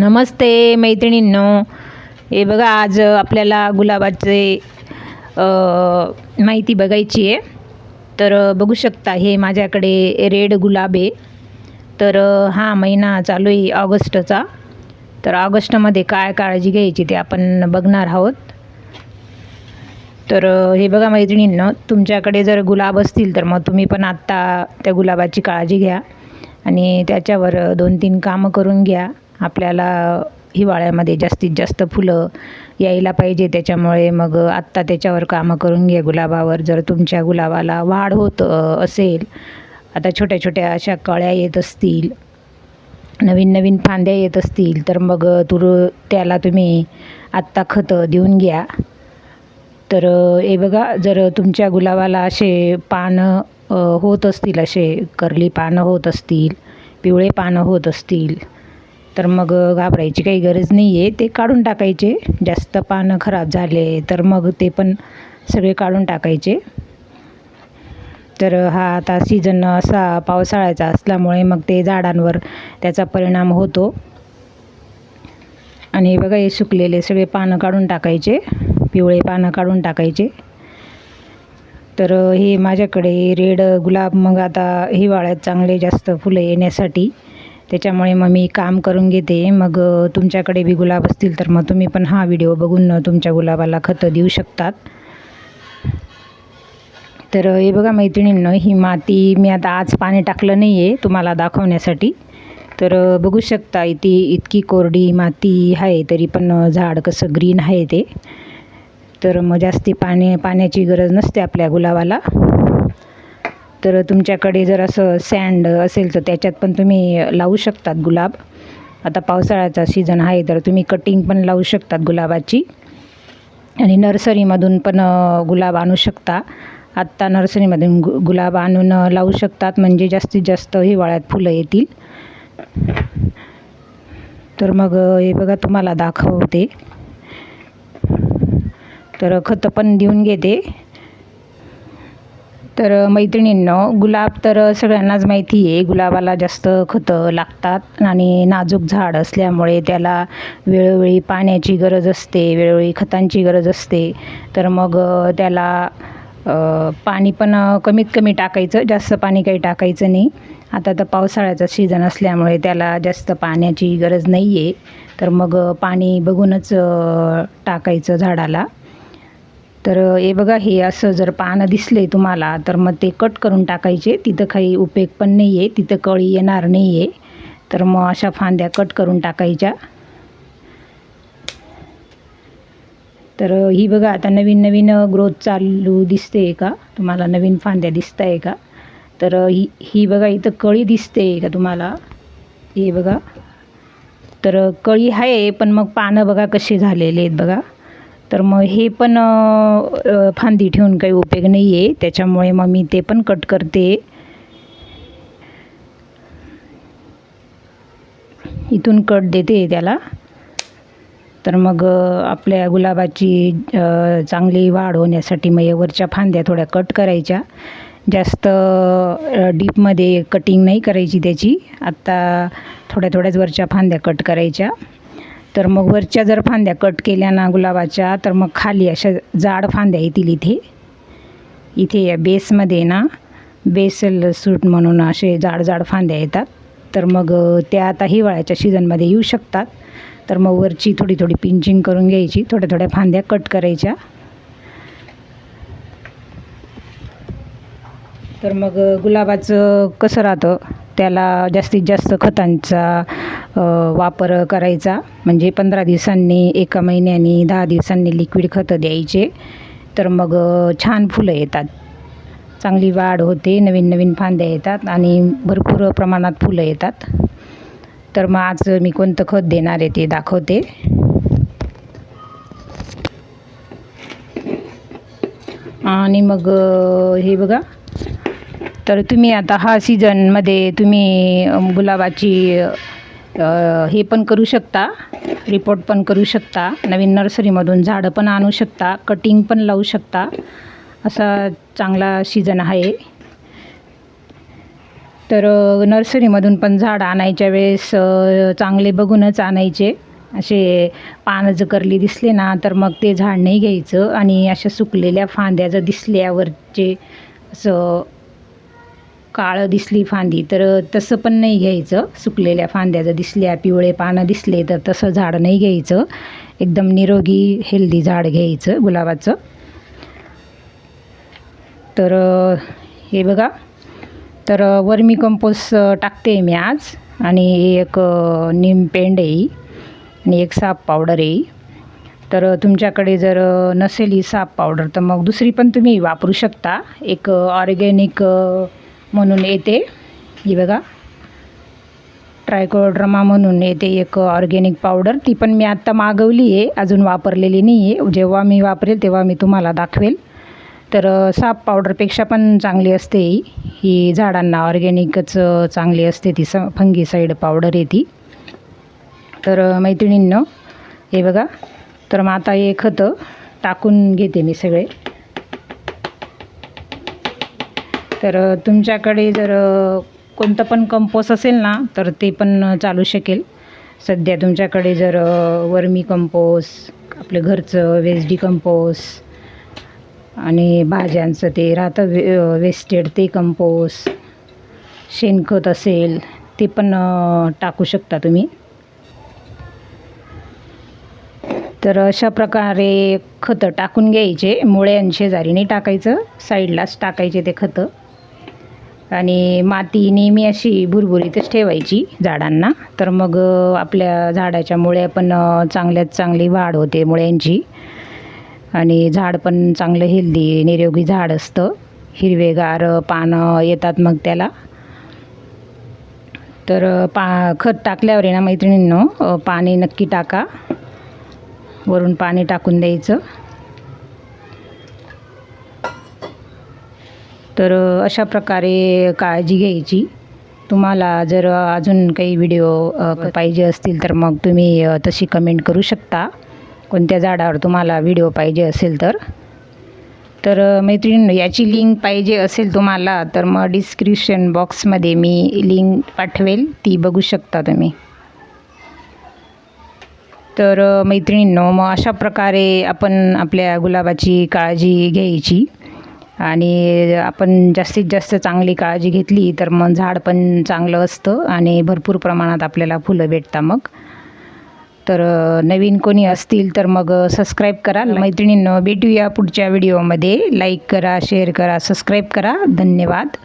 नमस्ते मैत्रिणींनो. हे बघा आज आपल्याला गुलाबाचे माहिती बघायची आहे. तर बघू शकता हे माझ्याकडे रेड गुलाब आहे. तर हा महिना चालू आहे ऑगस्टचा. तर ऑगस्टमध्ये काय काळजी घ्यायची ते आपण बघणार आहोत. तर हे बघा मैत्रिणींनो तुमच्याकडे जर गुलाब असतील तर मग तुम्ही पण आत्ता त्या गुलाबाची काळजी घ्या. आणि त्याच्यावर दोन तीन कामं करून घ्या. आपल्याला हिवाळ्यामध्ये जास्तीत जास्त फुलं यायला पाहिजे. त्याच्यामुळे मग आत्ता त्याच्यावर कामं करून घ्या गुलाबावर. जर तुमच्या गुलाबाला वाढ होत असेल आता छोट्या छोट्या अशा कळ्या येत असतील नवीन नवीन फांद्या येत असतील तर मग तुर त्याला तुम्ही आत्ता खतं देऊन घ्या. तर हे बघा जर तुमच्या गुलाबाला असे पानं होत असतील असे करली पानं होत असतील पिवळे पानं होत असतील तर मग घाबरायची काही गरज नाही आहे ते काढून टाकायचे. जास्त पानं खराब झाले तर मग ते पण सगळे काढून टाकायचे. तर हा आता सीझन असा पावसाळ्याचा असल्यामुळे मग ते झाडांवर त्याचा परिणाम होतो. आणि बघा हे सुकलेले सगळे पानं काढून टाकायचे. पिवळे पानं काढून टाकायचे. तर हे माझ्याकडे रेड गुलाब मग आता हिवाळ्यात चांगले जास्त फुलं येण्यासाठी त्याच्यामुळे मग मी काम करून घेते. मग तुमच्याकडे बी गुलाब असतील तर मग तुम्ही पण हा व्हिडिओ बघून तुमच्या गुलाबाला खतं देऊ शकतात. तर हे बघा मैत्रिणींनो ही माती मी आता आज पाणी टाकलं नाही आहे तुम्हाला दाखवण्यासाठी. तर बघू शकता इथे इतकी कोरडी माती आहे तरी पण झाड कसं ग्रीन आहे ते. तर मग जास्ती पाणी पाण्याची गरज नसते आपल्या गुलाबाला. तर तुमच्याकडे जर असं सँड असेल तर त्याच्यात पण तुम्ही लावू शकतात गुलाब. आता पावसाळ्याचा सीझन आहे तर तुम्ही कटिंग पण लावू शकतात गुलाबाची. आणि नर्सरीमधून पण गुलाब आणू शकता. आत्ता नर्सरीमधून गु गुलाब आणून लावू शकतात. म्हणजे जास्तीत जास्त हिवाळ्यात फुलं येतील. तर मग हे बघा तुम्हाला दाखवते. तर खतं पण देऊन घेते. तर मैत्रिणींनो गुलाब तर सगळ्यांनाच माहिती आहे. गुलाबाला जास्त खतं लागतात आणि नाजूक झाड असल्यामुळे त्याला वेळोवेळी पाण्याची गरज असते वेळोवेळी खतांची गरज असते. तर मग त्याला पाणी पण कमीत कमी टाकायचं. जास्त पाणी काही टाकायचं नाही. आता तर पावसाळ्याचा सीझन असल्यामुळे त्याला जास्त पाण्याची गरज नाही आहे तर मग पाणी बघूनच टाकायचं झाडाला. तर हे बघा हे असं जर पानं दिसले तुम्हाला तर मग ते कट करून टाकायचे. तिथं काही उपेग पण नाही आहे तिथं कळी येणार नाही आहे तर मग अशा फांद्या कट करून टाकायच्या. तर ही बघा आता नवीन नवीन ग्रोथ चालू दिसते का? तुम्हाला नवीन फांद्या दिसत आहे का? तर ही ही बघा इथं कळी दिसते का तुम्हाला? हे बघा. तर कळी आहे पण मग पानं बघा कसे झालेले आहेत बघा. तर मग हे पण फांदी ठेवून काही उपयोग नाही आहे त्याच्यामुळे मग मी ते पण कट करते. इथून कट देते त्याला. तर मग आपल्या गुलाबाची चांगली वाढ होण्यासाठी मग या वरच्या फांद्या थोड्या कट करायच्या. जास्त डीपमध्ये कटिंग नाही करायची त्याची. आत्ता थोड्या थोड्याच वरच्या फांद्या कट करायच्या. तर मग वरच्या जर फांद्या कट केल्या ना गुलाबाच्या तर मग खाली अशा जाड फांद्या येतील इथे. इथे या बेसमध्ये ना बेसल सूट म्हणून असे जाड जाड फांद्या येतात. तर मग त्या आता हिवाळ्याच्या सीझनमध्ये येऊ शकतात. तर मग वरची थोडी थोडी पिंचिंग करून घ्यायची थोड्या थोड्या फांद्या कट करायच्या. तर मग गुलाबाचं कसं राहतं? त्याला जास्तीत जास्त खतांचा वापर करायचा. म्हणजे पंधरा दिवसांनी एका महिन्यानी दहा दिवसांनी लिक्विड खतं द्यायचे. तर मग छान फुलं येतात. चांगली वाढ होते नवीन नवीन फांद्या येतात आणि भरपूर प्रमाणात फुलं येतात. तर मग आज मी कोणतं खत देणार आहे ते दाखवते. आणि मग हे बघा. तर तुम्ही आता हा सीझनमध्ये तुम्ही गुलाबाची हे पण करू शकता रिपोर्ट पण करू शकता नवीन नर्सरीमधून झाडं पण आणू शकता कटिंग पण लावू शकता असा चांगला सीझन आहे. तर नर्सरीमधून पण झाड आणायच्या वेळेस चांगले बघूनच आणायचे. असे पानं जर करली दिसले ना तर मग ते झाड नाही घ्यायचं. आणि अशा सुकलेल्या फांद्या जर दिसल्यावरचे असं काळं दिसली फांदी तर तसं पण नाही घ्यायचं. सुकलेल्या फांद्या जर दिसल्या पिवळे पानं दिसले तर तसं झाड नाही घ्यायचं. एकदम निरोगी हेल्दी झाड घ्यायचं गुलाबाचं. तर हे बघा. तर वर्मी कंपोस्ट टाकते मी आज. आणि एक निम नीम पेंड आहे. आणि एक साप पावडर आहे. तर तुमच्याकडे जर नसेल ही साप पावडर तर मग दुसरी पण तुम्ही वापरू शकता. एक ऑर्गॅनिक म्हणून येते. ही बघा. ट्रायकोड्रमा म्हणून येते एक ऑर्गॅनिक पावडर ती पण मी आत्ता मागवली आहे. अजून वापरलेली नाही आहे. जेव्हा मी वापरेल तेव्हा मी तुम्हाला दाखवेल. तर साप पावडरपेक्षा पण चांगली असते ही. ही झाडांना ऑर्गॅनिकच चांगली असते. ती स फंगीसाईड पावडर आहे ती. तर मैत्रिणींनं हे बघा. तर मग आता हे खतं टाकून घेते मी सगळे. तर तुमच्याकडे जर कोणतं पण कंपोस असेल ना तर ते पण चालू शकेल. सध्या तुमच्याकडे जर वर्मी कंपोस्ट आपलं घरचं वेस्डी कंपोस्ट आणि भाज्यांचं ते राहतं वे वेस्टेड ते कंपोस्ट शेणखत असेल ते पण टाकू शकता तुम्ही. तर अशा प्रकारे खतं टाकून घ्यायचे मुळ्यांशेजारी नाही टाकायचं साईडलाच टाकायचे ते खतं. आणि माती नेहमी अशी भुरभुरीतच ठेवायची झाडांना. तर मग आपल्या झाडाच्या मुळ्या पण चांगल्यात चांगली वाढ होते मुळ्यांची. आणि झाड पण चांगलं हेल्दी निरोगी झाड असतं. हिरवेगार पानं येतात मग त्याला. तर पा खत टाकल्यावर आहे ना मैत्रिणींनो पाणी नक्की टाका. वरून पाणी टाकून द्यायचं. तर अशा प्रकारे काळजी घ्यायची. तुम्हाला जर अजून काही व्हिडिओ पाहिजे असतील तर मग तुम्ही तशी कमेंट करू शकता. कोणत्या झाडावर तुम्हाला व्हिडिओ पाहिजे असेल तर. तर मैत्रीण याची लिंक पाहिजे असेल तुम्हाला तर मग डिस्क्रिप्शन बॉक्समध्ये मी लिंक पाठवेल. ती बघू शकता तुम्ही. तर मैत्रिणींनो मग अशा प्रकारे आपण आपल्या गुलाबाची काळजी घ्यायची. आणि आपण जास्तीत जास्त चांगली काळजी घेतली तर मग झाड पण चांगलं असतं आणि भरपूर प्रमाणात आपल्याला फुलं भेटतात मग. तर नवीन कोणी असतील तर मग सबस्क्राईब करा. मैत्रिणींनो भेटूया पुढच्या व्हिडिओमध्ये लाईक करा शेअर करा सबस्क्राईब करा. धन्यवाद.